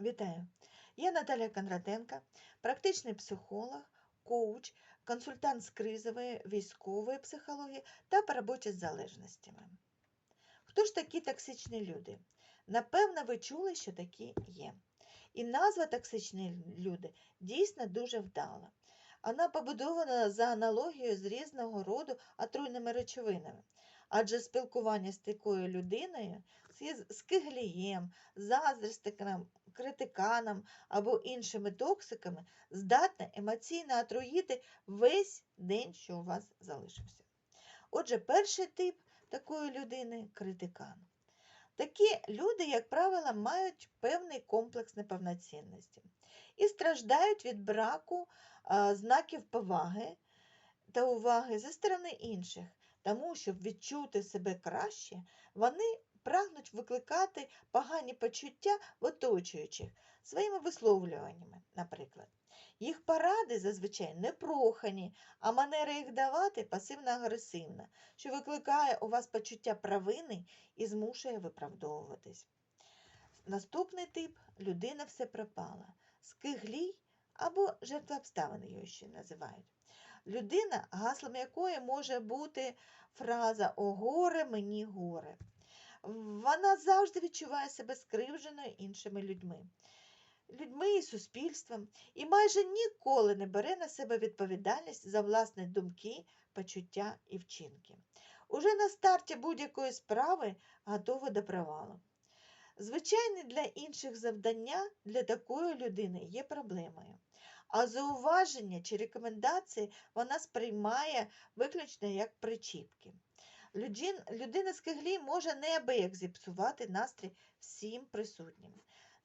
Вітаю! Я Наталя Кондратенка, практичний психолог, коуч, консультант з кризової, військової психології та роботі з залежностями. Хто ж такі токсичні люди? Напевно, ви чули, що такі є. І назва токсичні люди дійсно дуже вдала. Вона побудована за аналогією з різного роду отруйними речовинами. Адже спілкування з такою людиною, з киглієм, заздрістиком, критиканом або іншими токсиками здатне емоційно отруїти весь день, що у вас залишився. Отже, перший тип такої людини критикан. Такі люди, як правило, мають певний комплекс неповноцінності і страждають від браку знаків поваги та уваги зі сторони інших, тому щоб відчути себе краще, вони прагнуть викликати погані почуття в оточуючих своїми висловлюваннями, наприклад. Їх поради зазвичай непрохані, а манера їх давати пасивно-агресивна, що викликає у вас почуття провини і змушує виправдовуватись. Наступний тип людина все пропала, скиглій або жертва обставин його ще називають. Людина, гаслом якої може бути фраза О горе мені горе. Вона завжди відчуває себе скривженою іншими людьми, людьми і суспільством, і майже ніколи не бере на себе відповідальність за власні думки, почуття і вчинки. Уже на старті будь-якої справи готова до провалу. Звичайне для інших завдання для такої людини є проблемою. А зауваження чи рекомендації вона сприймає виключно як причіпки. Людин, людина з киглі може неабияк зіпсувати настрій всім присутнім.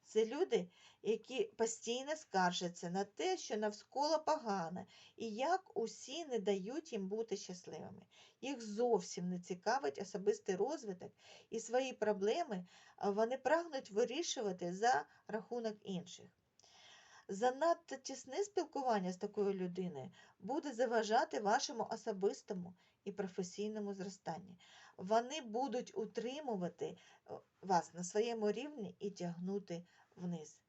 Це люди, які постійно скаржаться на те, що навколо погано, і як усі не дають їм бути щасливими. Їх зовсім не цікавить особистий розвиток, і свої проблеми вони прагнуть вирішувати за рахунок інших. Занадто тісне спілкування з такою людиною буде заважати вашому особистому і професійному зростанню. Вони будуть утримувати е, вас на своєму рівні і тягнути вниз.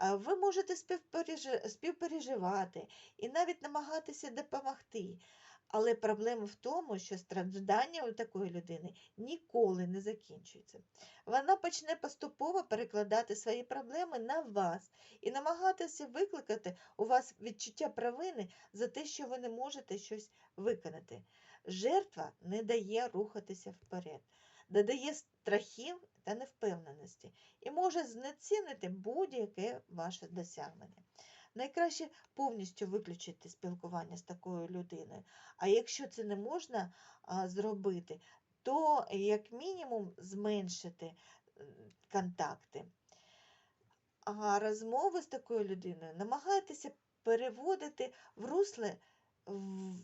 Ви можете співпереживати і навіть намагатися допомогти. Але проблема в тому, що страждання у такої людини ніколи не закінчується. Вона почне поступово перекладати свої проблеми на вас і намагатися викликати у вас відчуття провини за те, що ви не можете щось виконати. Жертва не дає рухатися вперед, додає страхів та невпевненості і може знецінити будь-яке ваше досягнення. Найкраще повністю виключити спілкування з такою людиною. А якщо це не можна зробити, то як мінімум зменшити контакти. А розмови з такою людиною намагайтеся переводити в русле,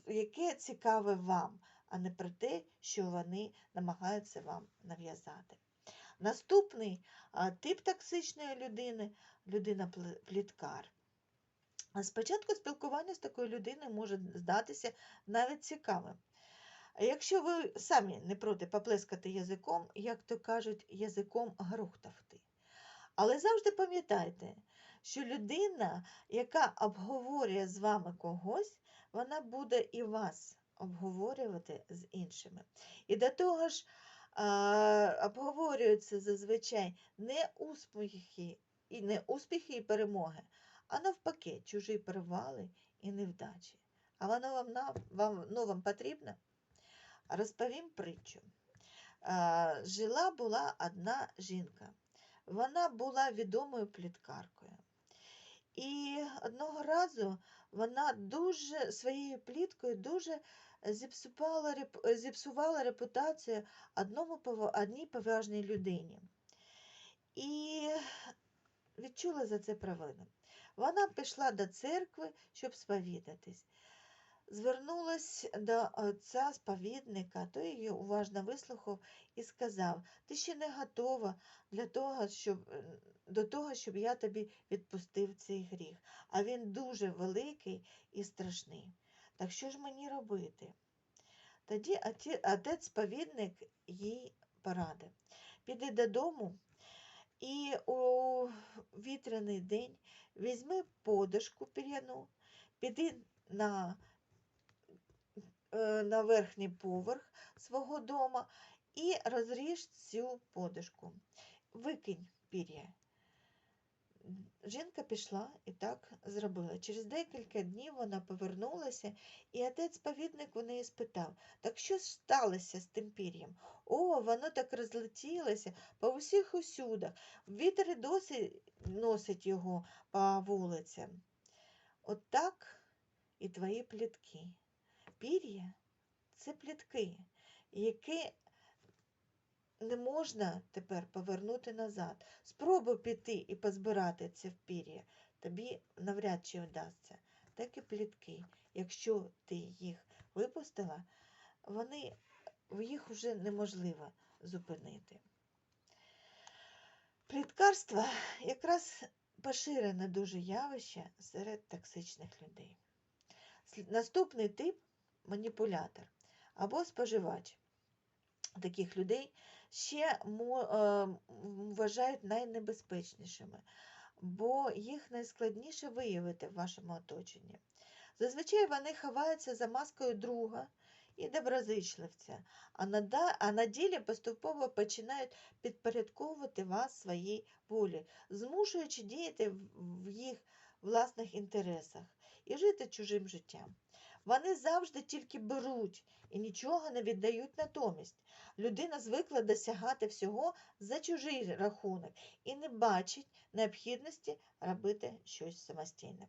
яке цікаве вам, а не про те, що вони намагаються вам нав'язати. Наступний тип токсичної людини людина пліткар. Спочатку спілкування з такою людиною може здатися навіть цікавим. Якщо ви самі не проти поплескати язиком, як то кажуть, язиком грухтавти. Але завжди пам'ятайте, що людина, яка обговорює з вами когось, вона буде і вас обговорювати з іншими. І до того ж, обговорюються зазвичай не успіхи і не успіхи і перемоги, а навпаки, чужі провали і невдачі. А воно вам, вам, ну, вам потрібно? Розповім притчу. Жила була одна жінка. Вона була відомою пліткаркою. І одного разу вона дуже своєю пліткою дуже зіпсувала, зіпсувала репутацію одному, одній поважній людині. І відчула за це провину. Вона пішла до церкви, щоб сповідатись. Звернулась до отця сповідника, той її уважно вислухав і сказав: Ти ще не готова для того, щоб, е, до того, щоб я тобі відпустив цей гріх. А він дуже великий і страшний. Так що ж мені робити? Тоді отець сповідник їй порадив. Піди додому І у вітряний день візьми подушку пір'яну, піди на, е, на верхній поверх свого дома і розріж цю подушку. Викинь пір'я. Жінка пішла і так зробила. Через декілька днів вона повернулася, і отець-повідник у неї спитав, так що ж сталося з тим пір'ям? О, воно так розлетілося по усіх усюдах. Вітер досі носить його по вулицям. От так і твої плітки. Пір'я це плітки, які не можна тепер повернути назад. Спробуй піти і позбирати це пір'я. Тобі навряд чи вдасться. Так і плітки. Якщо ти їх випустила, вони, їх вже неможливо зупинити. Пліткарство якраз поширене дуже явище серед токсичних людей. Наступний тип маніпулятор або споживач. Таких людей ще е, вважають найнебезпечнішими, бо їх найскладніше виявити в вашому оточенні. Зазвичай вони ховаються за маскою друга і доброзичливця, а на, ділі поступово починають підпорядковувати вас своїй волі, змушуючи діяти в їх власних інтересах і жити чужим життям. Вони завжди тільки беруть і нічого не віддають натомість. Людина звикла досягати всього за чужий рахунок і не бачить необхідності робити щось самостійно.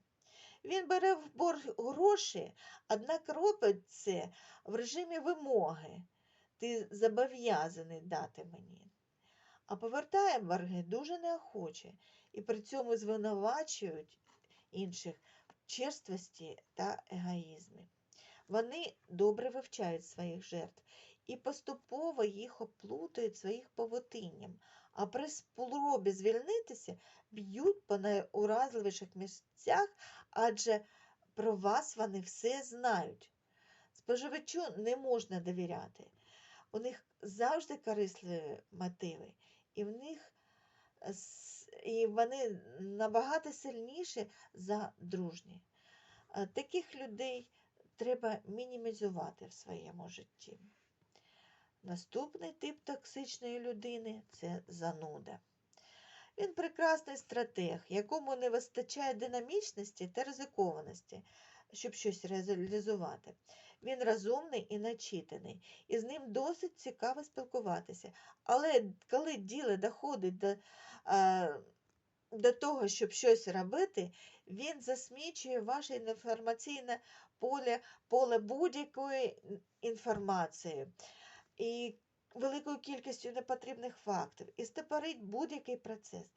Він бере в борг гроші, однак робить це в режимі вимоги. Ти зобов'язаний дати мені. А повертає борги дуже неохоче і при цьому звинувачують інших черствості та егоїзмі. Вони добре вивчають своїх жертв і поступово їх оплутують своїх павутинням, а при спробі звільнитися б'ють по найуразливіших місцях, адже про вас вони все знають. Споживачу не можна довіряти. У них завжди корисливі мотиви, і в них і вони набагато сильніші за дружні. Е, Таких людей треба мінімізувати в своєму житті. Наступний тип токсичної людини це зануда. Він прекрасний стратег, якому не вистачає динамічності та ризикованості, щоб щось реалізувати. Він розумний і начитаний, і з ним досить цікаво спілкуватися. Але коли діло доходить до, до того, щоб щось робити, він засмічує ваше інформаційне поле, поле будь-якої інформації і великою кількістю непотрібних фактів і стопорить будь-який процес.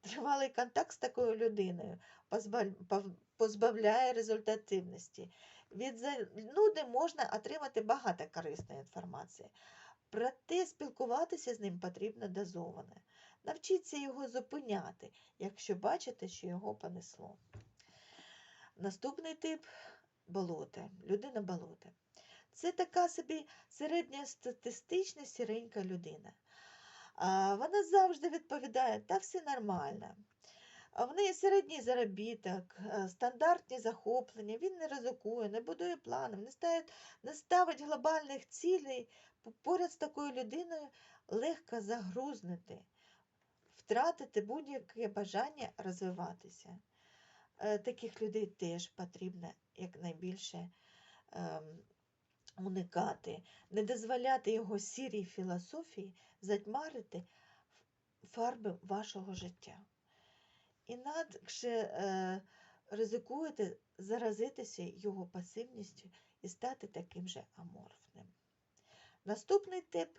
Тривалий контакт з такою людиною позбавляє результативності. Від зануди можна отримати багато корисної інформації. Проте спілкуватися з ним потрібно дозовано. Навчіться його зупиняти, якщо бачите, що його понесло. Наступний тип болота, людина болота. Це така собі середньостатистична сіренька людина. Вона завжди відповідає, та все нормально. А В неї середній заробіток, е, стандартні захоплення, він не ризикує, не будує планів, не ставить, не ставить глобальних цілей. Поряд з такою людиною легко загрузнути, втратити будь-яке бажання розвиватися. Е, Таких людей теж потрібно якнайбільше ем, уникати, не дозволяти його сірій філософії затьмарити фарби вашого життя. Інакше е, ризикуєте заразитися його пасивністю і стати таким же аморфним. Наступний тип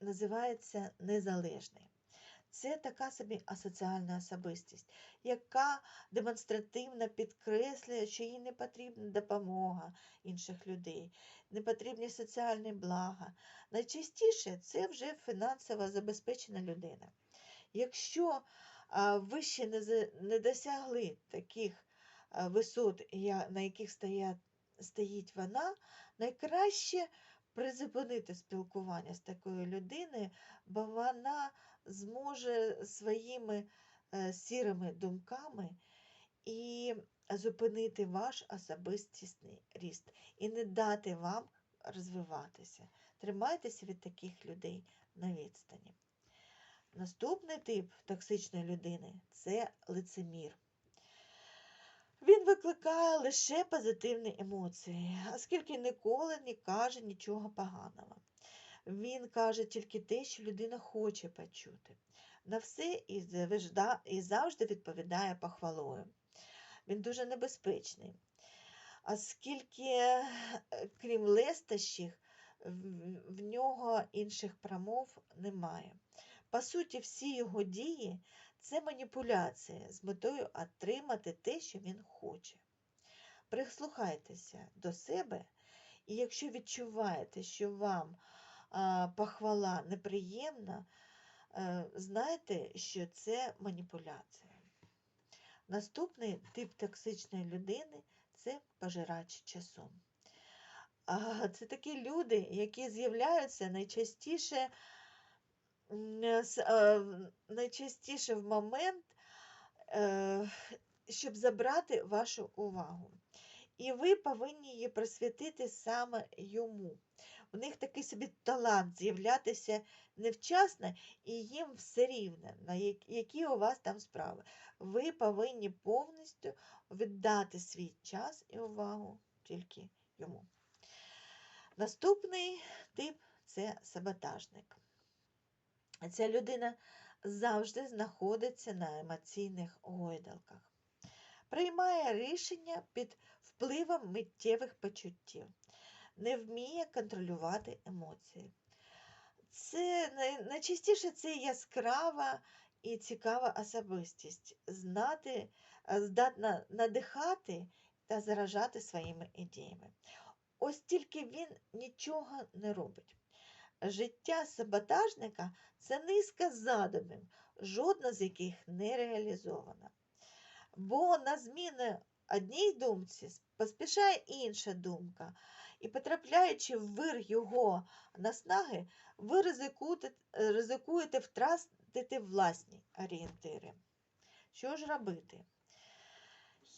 називається незалежний. Це така собі асоціальна особистість, яка демонстративно підкреслює, що їй не потрібна допомога інших людей, не потрібні соціальні блага. Найчастіше це вже фінансово забезпечена людина. Якщо ви ще не, досягли таких висот, на яких стоїть вона, найкраще призупинити спілкування з такою людиною, бо вона зможе своїми е, сірими думками і зупинити ваш особистісний ріст і не дати вам розвиватися. Тримайтеся від таких людей на відстані. Наступний тип токсичної людини це лицемір. Він викликає лише позитивні емоції, оскільки ніколи не каже нічого поганого. Він каже тільки те, що людина хоче почути. На все і завжди відповідає похвалою. Він дуже небезпечний, оскільки, крім лестощів, в- в нього інших промов немає. По суті, всі його дії це маніпуляція з метою отримати те, що він хоче. Прислухайтеся до себе, і якщо відчуваєте, що вам похвала неприємна, е, знайте, що це маніпуляція. Наступний тип токсичної людини це пожирач часу. А, Це такі люди, які з'являються найчастіше, найчастіше в момент, е, щоб забрати вашу увагу. І ви повинні її присвятити саме йому. У них такий собі талант з'являтися невчасно, і їм все рівно, на які у вас там справи. Ви повинні повністю віддати свій час і увагу тільки йому. Наступний тип це саботажник. Ця людина завжди знаходиться на емоційних гойдалках, приймає рішення під впливом миттєвих почуттів, не вміє контролювати емоції. Це найчастіше це яскрава і цікава особистість, знати, е, здатна надихати та заражати своїми ідеями. Ось тільки він нічого не робить. Життя саботажника це низка задумів, жодна з яких не реалізована. Бо на зміну одній думці поспішає інша думка, і потрапляючи в вир його наснаги, ви ризикуєте, ризикуєте втратити власні орієнтири. Що ж робити?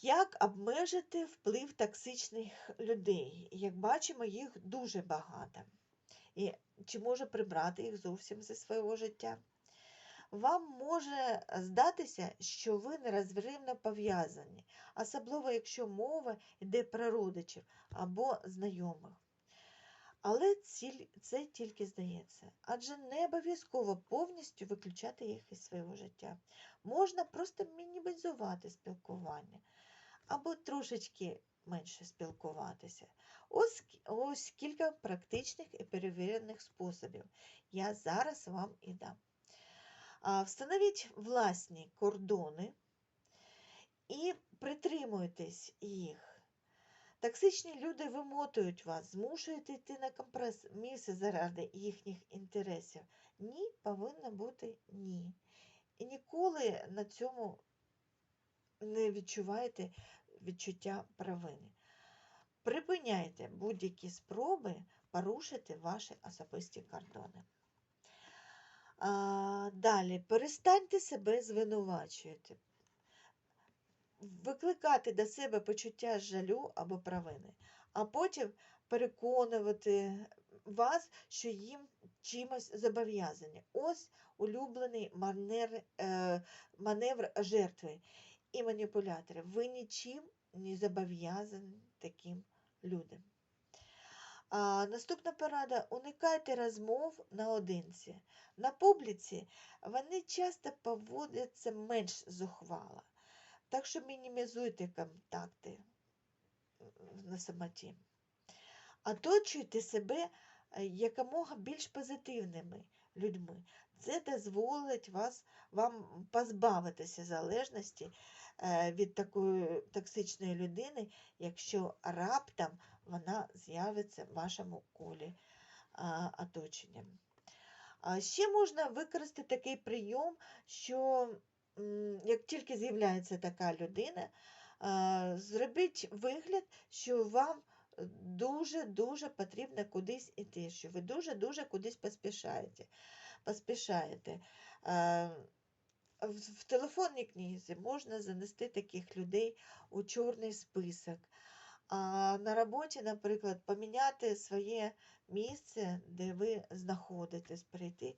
Як обмежити вплив токсичних людей? Як бачимо, їх дуже багато. І чи може прибрати їх зовсім зі свого життя? Вам може здатися, що ви нерозривно пов'язані, особливо якщо мова йде про родичів або знайомих. Але це тільки здається, адже не обов'язково повністю виключати їх із свого життя. Можна просто мінімізувати спілкування або трошечки менше спілкуватися. Ось, ось кілька практичних і перевірених способів. Я зараз вам і дам. Встановіть власні кордони і притримуйтесь їх. Токсичні люди вимотують вас, змушують йти на компроміси заради їхніх інтересів. Ні повинно бути ні. І ніколи на цьому не відчувайте відчуття провини. Припиняйте будь-які спроби порушити ваші особисті кордони. А, далі, перестаньте себе звинувачувати, викликати до себе почуття жалю або провини, а потім переконувати вас, що їм чимось зобов'язані. Ось улюблений манер, е, маневр жертви і маніпулятори. Ви нічим не зобов'язані таким людям. А, наступна порада: уникайте розмов наодинці. На публіці вони часто поводяться менш зухвало, так що мінімізуйте контакти на самоті. Оточуйте себе е, якомога більш позитивними людьми. Це дозволить вас, вам позбавитися залежності е, від такої токсичної людини, якщо раптом вона з'явиться в вашому колі оточення. Ще можна використати такий прийом, що як тільки з'являється така людина, зробіть вигляд, що вам дуже-дуже потрібно кудись іти, що ви дуже-дуже кудись поспішаєте. поспішаєте. Е, В телефонній книзі можна занести таких людей у чорний список. А на роботі, наприклад, поміняти своє місце, де ви знаходитесь, перейти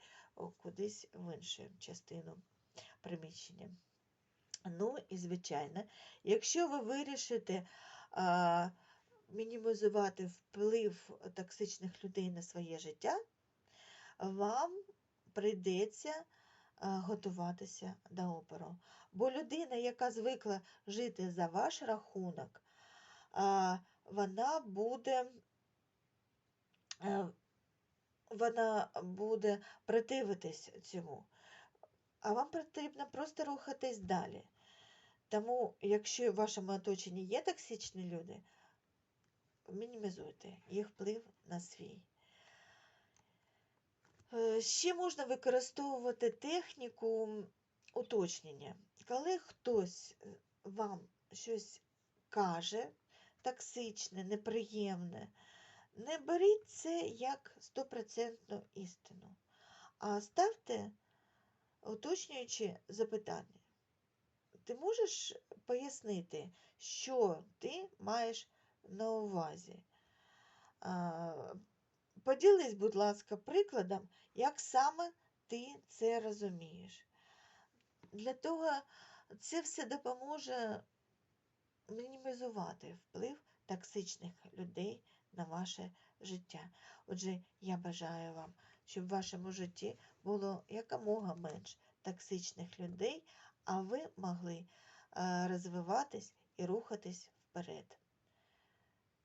кудись в іншу частину приміщення. Ну і звичайно, якщо ви вирішите а, мінімізувати вплив токсичних людей на своє життя, вам прийдеться готуватися до опору. Бо людина, яка звикла жити за ваш рахунок, вона буде, е, вона буде противитись цьому. А вам потрібно просто рухатись далі. Тому, якщо в вашому оточенні є токсичні люди, мінімізуйте їх вплив на свій. Е, Ще можна використовувати техніку уточнення. Коли хтось е, вам щось каже токсичне, неприємне, не беріть це як стопроцентну істину, а ставте уточнюючи запитання. Ти можеш пояснити, що ти маєш на увазі? Поділись, будь ласка, прикладом, як саме ти це розумієш. Для того це все допоможе мінімізувати вплив токсичних людей на ваше життя. Отже, я бажаю вам, щоб в вашому житті було якомога менш токсичних людей, а ви могли е, розвиватись і рухатись вперед.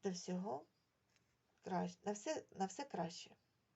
До всього краще, на все, на все краще.